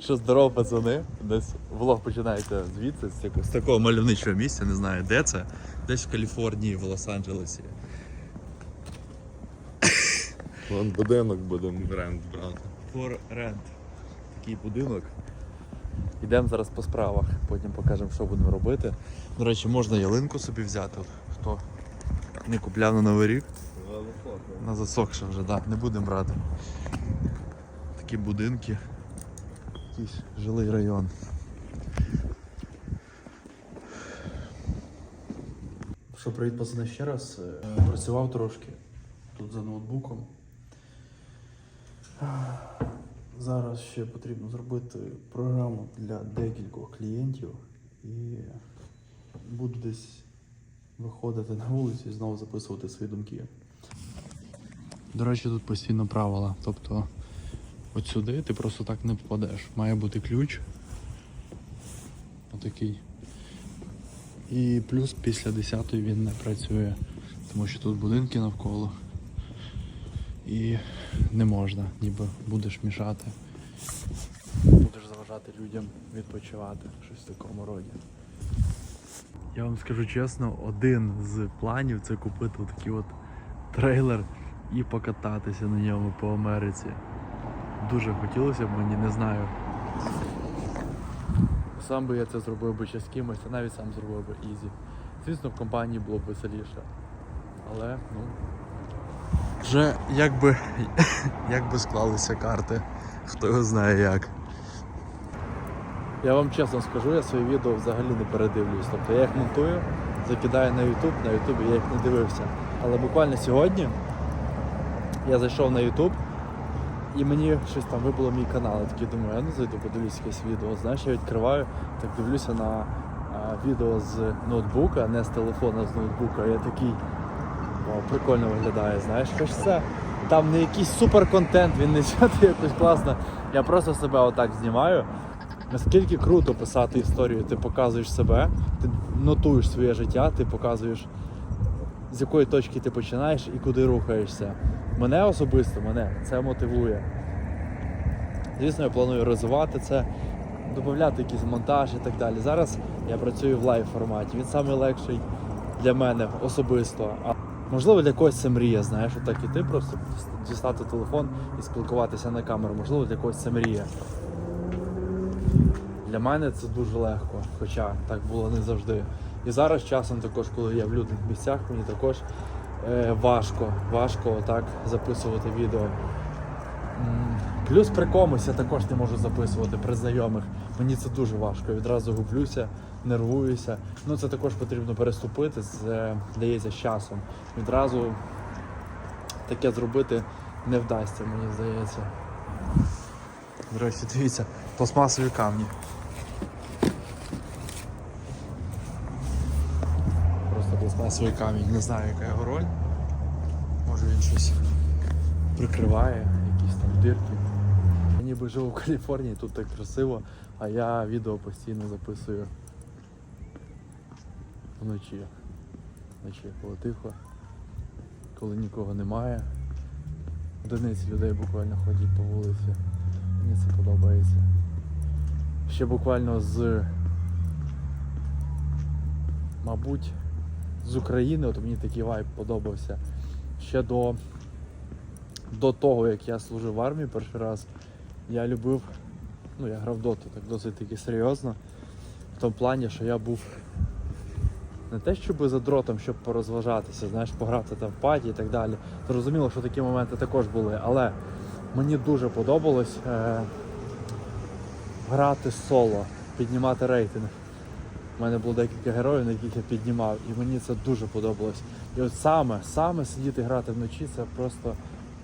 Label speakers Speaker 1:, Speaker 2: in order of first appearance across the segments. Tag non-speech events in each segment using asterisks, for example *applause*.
Speaker 1: Що здорово, пацани. Десь влог починається звідси, з, такого- з такого мальовничого місця, не знаю де це. Десь в Каліфорнії, в Лос-Анджелесі.
Speaker 2: Вон будинок будемо бренд брати.
Speaker 1: For rent. Такий будинок. Йдемо зараз по справах, потім покажемо, що будемо робити. До речі, можна ялинку собі взяти. Хто не купляв на Новий рік, на засохше вже, так, не будемо брати. Такі будинки. Якийсь жилий район. Що, привіт, пацани, ще раз. Е, Працював трошки тут за ноутбуком. Зараз ще потрібно зробити програму для декількох клієнтів і буду десь виходити на вулицю і знову записувати свої думки. До речі, тут постійно правила. Тобто от сюди ти просто так не попадеш. Має бути ключ. Отакий. І плюс після 10 він не працює, тому що тут будинки навколо. І не можна, ніби будеш мішати. Будеш заважати людям відпочивати, щось в такому роді. Я вам скажу чесно, один з планів це купити такий от трейлер і покататися на ньому по Америці. Дуже хотілося б мені, не знаю. Сам би я це зробив би ще з кимось, а навіть сам зробив би ізі. Звісно, в компанії було б веселіше. Але, ну. Вже як би, *laughs* склалися карти, хто його знає як. Я вам чесно скажу, я свої відео взагалі не передивлююсь. Тобто я їх монтую, закидаю на YouTube, на YouTube я їх не дивився. Але буквально сьогодні я зайшов на YouTube і мені щось там вибило мій канал. Я такий думаю, я не зайду, подивлюсь якесь відео. Знаєш, я відкриваю, так дивлюся на а, відео з ноутбука, не з телефона, з ноутбука. Я такий. Вау, прикольно виглядає, знаєш, хоч це там не якийсь супер контент, він не сяти *laughs* якось класно. Я просто себе отак знімаю. Наскільки круто писати історію, ти показуєш себе, ти нотуєш своє життя, ти показуєш, з якої точки ти починаєш і куди рухаєшся. Мене особисто, мене це мотивує. Звісно, я планую розвивати це, додати якийсь монтаж і так далі. Зараз я працюю в лайв форматі. Він найлегший для мене особисто. А можливо для когось це мрія, знаєш, отак іти просто дістати телефон і спілкуватися на камеру. Можливо, для когось це мрія. Для мене це дуже легко, хоча так було не завжди. І зараз часом також, коли я в людних місцях, мені також е, важко, важко так записувати відео. Плюс при комусь я також не можу записувати при знайомих. Мені це дуже важко. Відразу гублюся, нервуюся. Ну це також потрібно переступити, це дається з часом. Відразу таке зробити не вдасться, мені здається. До речі, дивіться, пластмасові камні. Просто пластмасовий камінь. Не знаю, яка його роль. Може він щось прикриває, якісь там дирки. Я ніби живу в Каліфорнії, тут так красиво, а я відео постійно записую вночі. Вночі, коли тихо, коли нікого немає. Одиниці людей буквально ходять по вулиці. Мені це подобається. Ще буквально з, мабуть, з України, от мені такий вайб подобався. Ще до, до того, як я служив в армії перший раз, я любив, ну я грав доту так досить таки серйозно. В тому плані, що я був не те, щоб за дротом, щоб порозважатися, знаєш, пограти там в паті і так далі. Зрозуміло, що такі моменти також були, але мені дуже подобалось е, грати соло, піднімати рейтинг. У мене було декілька героїв, на яких я піднімав, і мені це дуже подобалось. І от саме, саме сидіти грати вночі це просто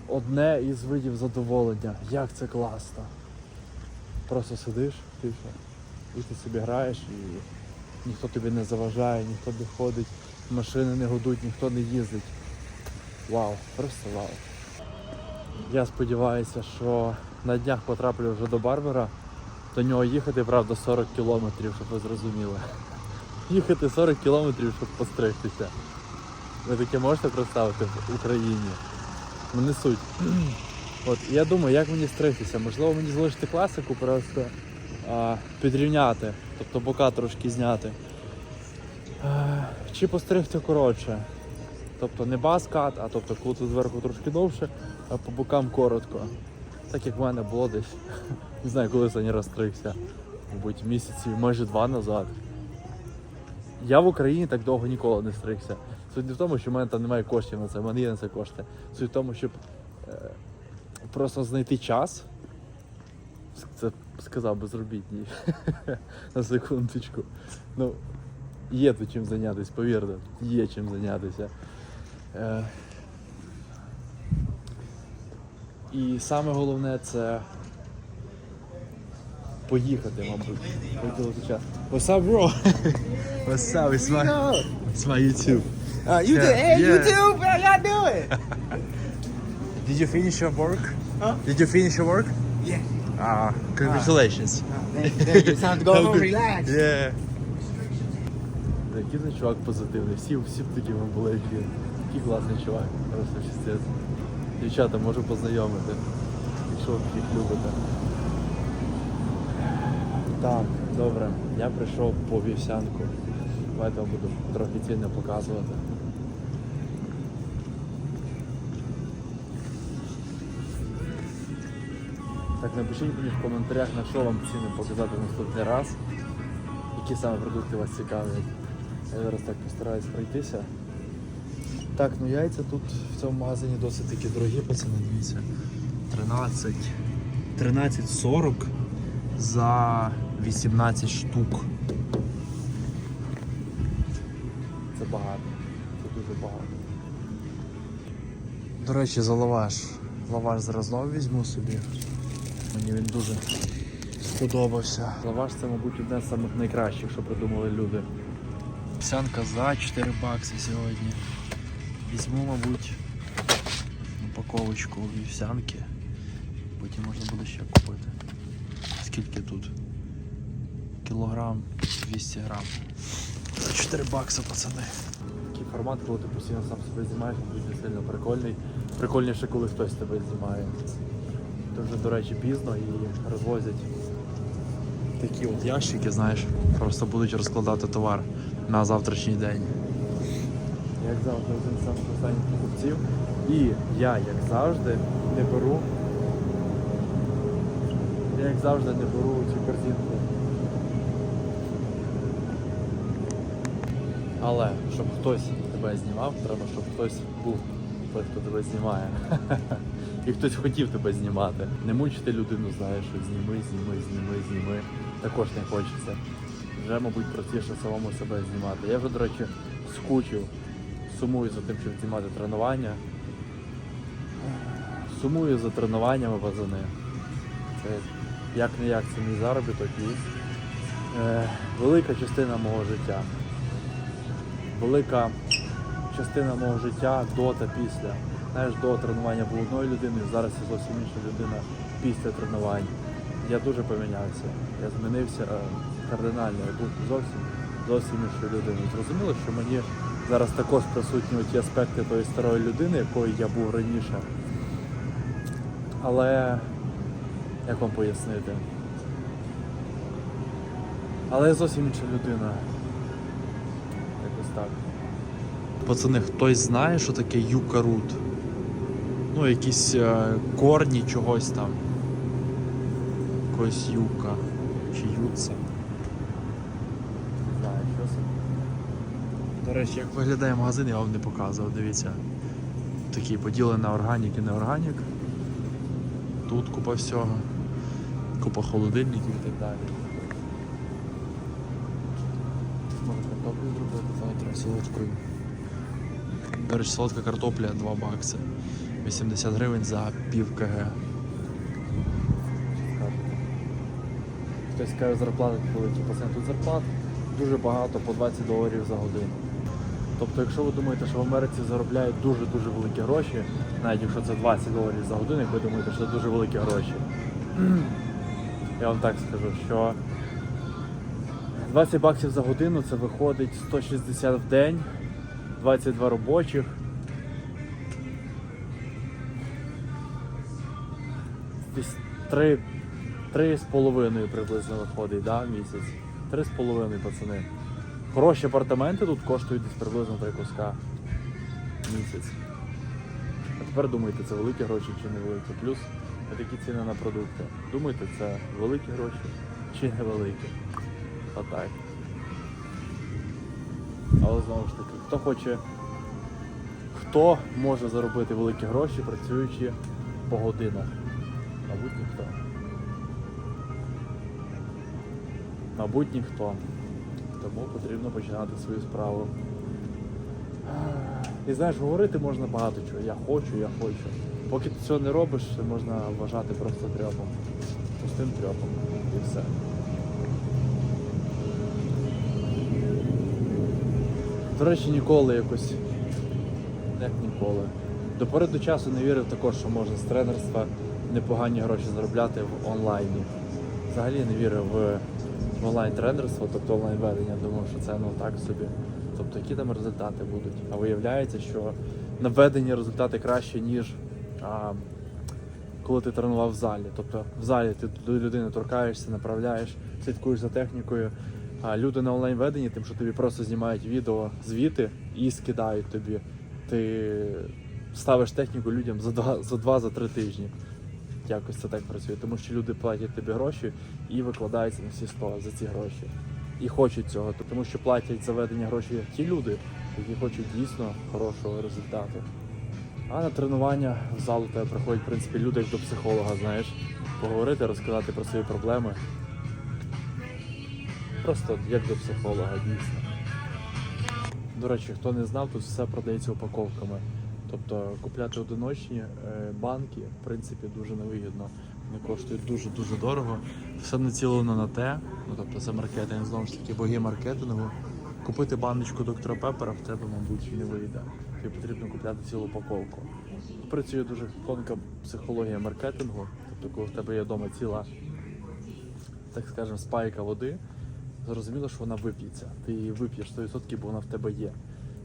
Speaker 1: одне із видів задоволення. Як це класно. Просто сидиш, тихо, і ти собі граєш, і ніхто тобі не заважає, ніхто не ходить, машини не гудуть, ніхто не їздить. Вау, просто вау. Я сподіваюся, що на днях потраплю вже до Барбера. До нього їхати, правда, 40 кілометрів, щоб ви зрозуміли. Їхати 40 кілометрів, щоб постригтися. Ви таке можете представити в Україні? Ну суть. *clears throat* От, я думаю, як мені стригтися? Можливо, мені залишити класику, просто а, підрівняти, тобто бока трошки зняти. Е, Чи постригти коротше. Тобто не баскат, а тобто коли зверху трошки довше, а по бокам коротко. Так як в мене було десь. *laughs* Не знаю, коли останній раз стригся. Мабуть, місяці, майже два назад. Я в Україні так довго ніколи не стригся. Суть не в тому, що в мене там немає коштів на це, в мене є на це кошти. Суть в тому, щоб е, просто знайти час. Це сказав безробітній. *laughs* на секундочку. Ну, є тут чим зайнятися, повірте, є чим зайнятися. Е, і саме головне це поїхати, мабуть. Виділити час. What's up, bro? What's up? It's my, it's my YouTube.
Speaker 3: Uh, you
Speaker 1: Yeah,
Speaker 3: did, hey,
Speaker 1: yeah.
Speaker 3: YouTube, how y'all doing?
Speaker 1: Did you finish your work?
Speaker 3: Huh?
Speaker 1: Did you finish your work?
Speaker 3: Yeah.
Speaker 1: Ah, congratulations.
Speaker 3: Thank you, thank you. It's time to go home, relax.
Speaker 1: Yeah. Який чувак позитивний. Всі, всі б такими були. Який класний чувак. Просто чистець. Дівчата, можу познайомити. Якщо ви їх любите. Так, добре. Я прийшов по вівсянку. Давайте вам буду трохи цінно показувати. Так, напишіть мені в коментарях, на що вам ціни показати наступний раз. Які саме продукти вас цікавлять. Я зараз так постараюсь пройтися. Так, ну яйця тут в цьому магазині досить такі дорогі, пацани, дивіться. 13. 13,40 за 18 штук. Це багато. Це дуже багато. До речі, за лаваш. Лаваш зараз знову візьму собі. Мені він дуже сподобався. Лаваш це, мабуть, одне з найкращих, що придумали люди. Овсянка за 4 бакси сьогодні. Візьму, мабуть, упаковочку вівсянки. Потім можна буде ще купити. Скільки тут? Кілограм 200 грам. За 4 бакси, пацани. Такий формат, коли ти постійно сам себе знімаєш, дуже сильно прикольний. Прикольніше, коли хтось тебе знімає. Це вже, до речі, пізно і розвозять такі от ящики, знаєш, просто будуть розкладати товар на завтрашній день. Як завжди, один з самих останніх покупців. І я, як завжди, не беру. Я як завжди не беру цю корзинку. Але щоб хтось тебе знімав, треба, щоб хтось був хто тебе знімає. *laughs* І хтось хотів тебе знімати. Не мучити людину, знаєш, що зніми, зніми, зніми, зніми. Також не хочеться. Вже, мабуть, простіше самому себе знімати. Я вже, до речі, скучив, сумую за тим, щоб знімати тренування. Сумую за тренуваннями пацани. Це як не як це мій заробіток і е, велика частина мого життя. Велика частина мого життя до та після. Знаєш, до тренування був одною людиною, зараз я зовсім інша людина після тренувань. Я дуже помінявся. Я змінився е, кардинально, я був зовсім зовсім іншою людиною. Зрозуміло, що мені зараз також присутні ті аспекти тої старої людини, якою я був раніше. Але як вам пояснити? Але я зовсім інша людина. Якось так. Пацани, хтось знає, що таке юкарут? Ну, якісь е, корні чогось там. Якогось юка. Чи юца. Не знаю, що це. Речі, як виглядає магазин, я вам не показував, дивіться. Такий поділений на органік і неорганік. Тут купа всього. Купа холодильників і так далі. Можна картоплю зробити завтра солодкою. До речі, солодка картопля 2 бакси. 80 гривень за пів КГ. Хтось каже зарплата великі пацани. Тут зарплат дуже багато, по 20 доларів за годину. Тобто, якщо ви думаєте, що в Америці заробляють дуже-дуже великі гроші, навіть якщо це 20 доларів за годину, як ви думаєте, що це дуже великі гроші. *clears throat* Я вам так скажу, що 20 баксів за годину це виходить 160 в день, 22 робочих. три з половиною приблизно виходить, да, в місяць. Три з половиною, пацани. Хороші апартаменти тут коштують десь приблизно три куска місяць. А тепер думайте, це великі гроші чи не великі. Плюс такі ціни на продукти. Думайте, це великі гроші чи невеликі. Отак. Але знову ж таки, хто хоче, хто може заробити великі гроші, працюючи по годинах? Мабуть, ніхто. Мабуть, ніхто. Тому потрібно починати свою справу. І знаєш, говорити можна багато чого. Я хочу, я хочу. Поки ти цього не робиш, це можна вважати просто трьопом. Пустим трьопом. І все. До речі, ніколи якось. Як ніколи. До пори до часу не вірив також, що можна з тренерства непогані гроші заробляти в онлайні. Взагалі не вірив в в онлайн-тренерство, тобто онлайн-ведення, думав, що це ну так собі. Тобто які там результати будуть. А виявляється, що на веденні результати краще, ніж а, коли ти тренував в залі. Тобто в залі ти до людини торкаєшся, направляєш, слідкуєш за технікою. А люди на онлайн-веденні, тим, що тобі просто знімають відео звіти і скидають тобі. Ти ставиш техніку людям за два, за два, за три тижні. Якось це так працює, тому що люди платять тобі гроші і викладаються на всі 100 за ці гроші. І хочуть цього, тому що платять за ведення гроші ті люди, які хочуть дійсно хорошого результату. А на тренування в зал у тебе приходять, в принципі, люди як до психолога, знаєш, поговорити, розказати про свої проблеми. Просто як до психолога, дійсно. До речі, хто не знав, тут все продається упаковками. Тобто купляти одиночні е, банки, в принципі, дуже невигідно. Вони коштують дуже-дуже дорого. Все націлено на те, ну тобто це маркетинг, знову ж таки, боги маркетингу. Купити баночку доктора Пепера в тебе, мабуть, не вийде. Тобі потрібно купляти цілу упаковку. Працює дуже тонка психологія маркетингу. Тобто, коли в тебе є вдома ціла, так скажемо, спайка води, зрозуміло, що вона вип'ється. Ти її вип'єш 100%, бо вона в тебе є.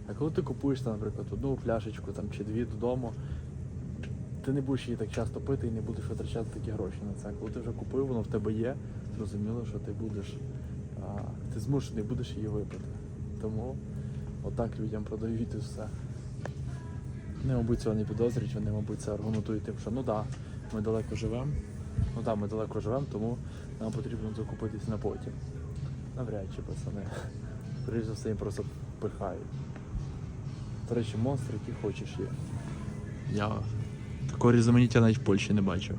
Speaker 1: А коли ти купуєш, наприклад, одну пляшечку там, чи дві додому, ти не будеш її так часто пити і не будеш витрачати такі гроші на це. Коли ти вже купив, воно в тебе є, зрозуміло, що ти будеш, а, ти змушений будеш її випити. Тому отак людям продають і все. Вони, мабуть, цього не підозрюють, вони, мабуть, це аргументують тим, що ну так, да, ми далеко живемо, ну так, ми далеко живемо, тому нам потрібно закупитись на потім. Навряд чи пацани. Скоріше за все, їм просто пихають. До речі, монстр, який хочеш є. Я такого різноманіття навіть в Польщі не бачив.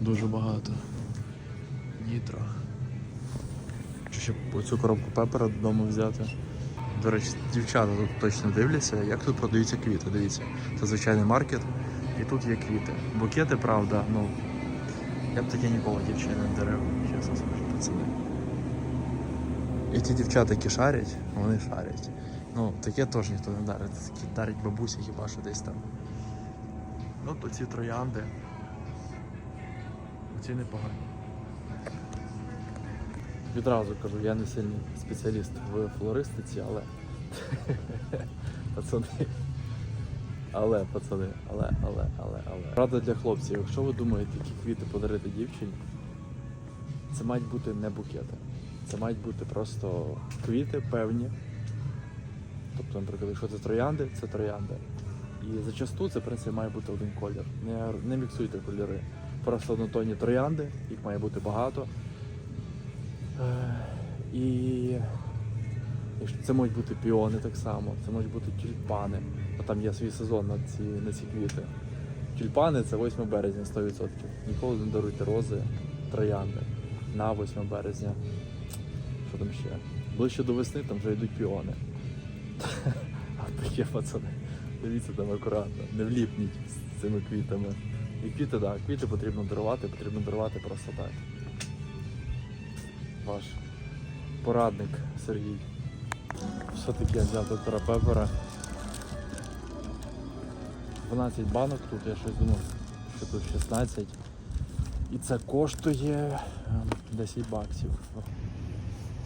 Speaker 1: Дуже багато. Нітро. Чи ще оцю коробку пепера додому взяти. До речі, дівчата тут точно дивляться, як тут продаються квіти. Дивіться, це звичайний маркет, і тут є квіти. Букети, правда, ну. Я б таке ніколи дівчині не дарив, чесно скажу, пацани. І ті дівчата, які шарять, вони шарять. Ну, таке теж ніхто не дарить. Такі дарять бабусі хіба що десь там. Ну, то ці троянди. Ці непогані. Відразу кажу, я не сильний спеціаліст в флористиці, але. *laughs* Пацани. Але, пацани, але, але, але, але. Рада для хлопців, якщо ви думаєте, які квіти подарити дівчині, це мають бути не букети. Це мають бути просто квіти певні. Тобто, наприклад, якщо це троянди, це троянди. І зачасту це в принципі має бути один колір. Не, не міксуйте кольори. Просто однотонні троянди, їх має бути багато. Е, І це можуть бути піони так само, це можуть бути тюльпани. Бо там є свій сезон на ці, на ці квіти. Тюльпани це 8 березня 100%. Ніколи не даруйте рози, троянди на 8 березня. Що там ще? Ближче до весни там вже йдуть піони. *laughs* А таке пацани. Дивіться там акуратно, не вліпніть з цими квітами. І квіти, так, квіти потрібно дарувати, потрібно дарувати просто так. Ваш порадник Сергій. Все-таки я взяв доктора Пепера. 12 банок тут, я щось думав, що тут 16. І це коштує ем, 10 баксів.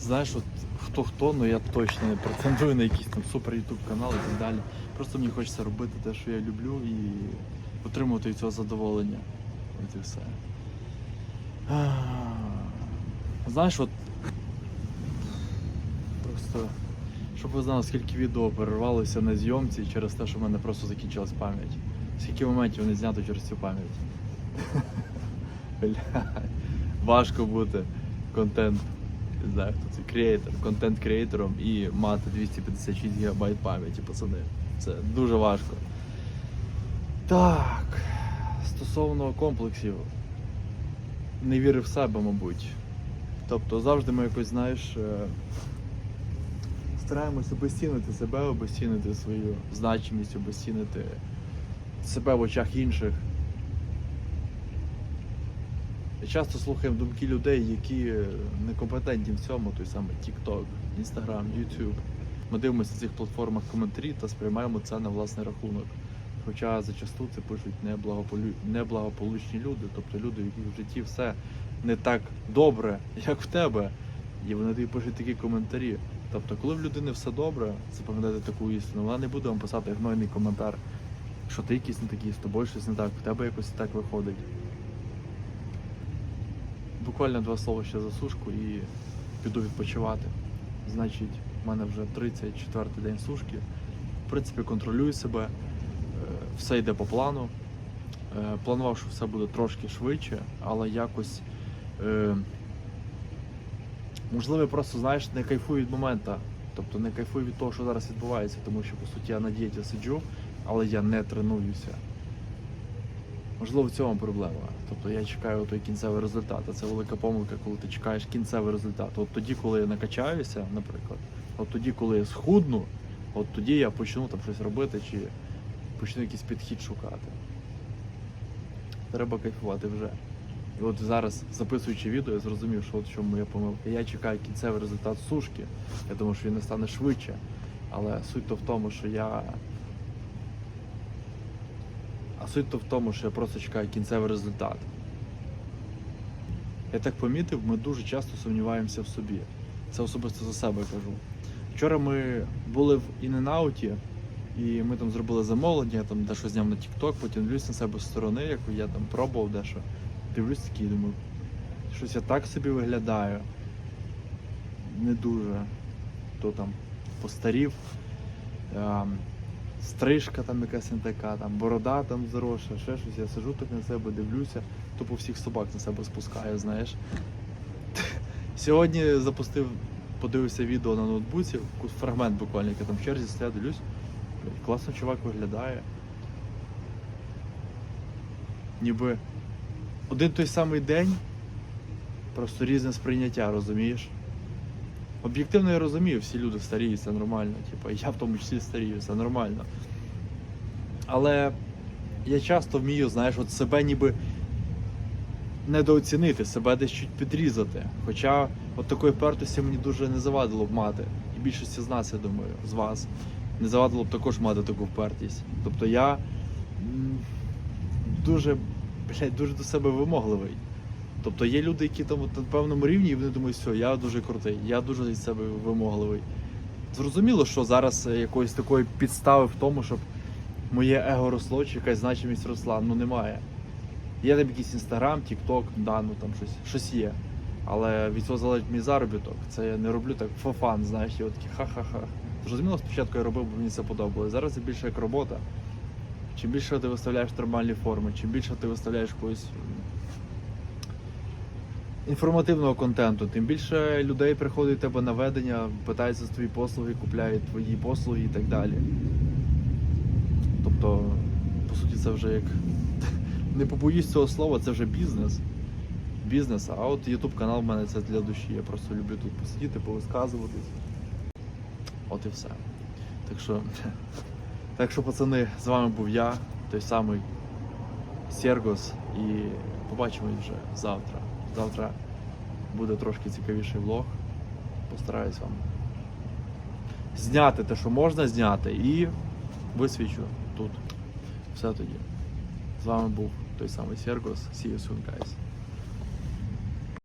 Speaker 1: Знаєш, от хто хто, ну я точно не претендую на якийсь там супер ютуб канал і так далі. Просто мені хочеться робити те, що я люблю, і отримувати цього задоволення. От і все. Знаєш, от просто, щоб ви знали, скільки відео перервалося на зйомці через те, що в мене просто закінчилась пам'ять. Скільки моментів не знято через цю пам'ять. *laughs* Важко бути контент, не знаю, хто це креатор, контент креатором і мати 256 ГБ пам'яті, пацани. Це дуже важко. Так, стосовно комплексів, не вірив в себе, мабуть. Тобто завжди ми якось, знаєш, е, стараємось обесцінити себе, обесцінити свою значимість, обесцінити себе в очах інших. Часто слухаємо думки людей, які некомпетентні в цьому, той самий TikTok, Instagram, YouTube. Ми дивимося на цих платформах коментарі та сприймаємо це на власний рахунок. Хоча зачасту це пишуть неблагополучні люди, тобто люди, в яких в житті все не так добре, як в тебе. І вони тобі пишуть такі коментарі. Тобто, коли в людини все добре, запам'ятайте таку істину, вона не буде вам писати гнойний коментар, що ти якийсь не такий, з тобою щось не так, в тебе якось так виходить. Буквально два слова ще за сушку і піду відпочивати. Значить, в мене вже 34 день сушки. В принципі, контролюю себе, е, все йде по плану. Е, Планував, що все буде трошки швидше, але якось. Е, можливо, просто знаєш, не кайфую від моменту. Тобто не кайфую від того, що зараз відбувається, тому що по суті я на дієті сиджу, але я не тренуюся. Можливо, в цьому проблема. Тобто я чекаю той кінцевий результат. А це велика помилка, коли ти чекаєш кінцевий результат. От тоді, коли я накачаюся, наприклад, от тоді, коли я схудну, от тоді я почну там щось робити чи почну якийсь підхід шукати. Треба кайфувати вже. І от зараз, записуючи відео, я зрозумів, що от в чому моя помилка. Я чекаю кінцевий результат сушки. Я думаю, що він не стане швидше. Але суть то в тому, що я. Суть то в тому, що я просто чекаю кінцевий результат. Я так помітив, ми дуже часто сумніваємося в собі. Це особисто за себе кажу. Вчора ми були в Іненауті, і ми там зробили замовлення, я там дещо зняв на TikTok, потім дивлюсь на себе з сторони, як я там пробував дещо. Дивлюсь такий, думаю, щось я так собі виглядаю. Не дуже. То там постарів. Стрижка там якась не така, там борода там заросша, ще щось. Я сижу так на себе, дивлюся, тупо всіх собак на себе спускаю, знаєш. *laughs* Сьогодні запустив, подивився відео на ноутбуці, фрагмент буквально, як я там в черзі стою, дивлюсь. Класно чувак виглядає. Ніби один той самий день, просто різне сприйняття, розумієш? Об'єктивно я розумію, всі люди старіють, це нормально. Типу, я в тому числі старію, це нормально. Але я часто вмію, знаєш, от себе ніби недооцінити, себе десь чуть підрізати. Хоча от такої впертості мені дуже не завадило б мати. І більшості з нас, я думаю, з вас, не завадило б також мати таку впертість. Тобто я дуже, блядь, дуже до себе вимогливий. Тобто є люди, які там на певному рівні, і вони думають, все, я дуже крутий, я дуже від себе вимогливий. Зрозуміло, що зараз якоїсь такої підстави в тому, щоб моє его росло чи якась значимість росла, ну немає. Є там якийсь інстаграм, тікток, да, ну там щось, щось є. Але від цього залежить мій заробіток. Це я не роблю так фофан, знаєш, я такі ха-ха-ха. Зрозуміло, спочатку я робив, бо мені це подобалось. Зараз це більше як робота. Чим більше ти виставляєш нормальні форми, чим більше ти виставляєш якоїсь інформативного контенту, тим більше людей приходить тебе на ведення, питаються за твої послуги, купляють твої послуги і так далі. Тобто, по суті, це вже як. *laughs* Не побоюсь цього слова, це вже бізнес. Бізнес, а от YouTube канал в мене це для душі. Я просто люблю тут посидіти, повисказуватись. От і все. Так що, *laughs* так що, пацани, з вами був я, той самий Сергос, і побачимось вже завтра. Завтра буде трошки цікавіший влог. Постараюсь вам зняти те, що можна зняти, і висвічу тут. Все тоді. З вами був той самий Сергос. See you soon, guys.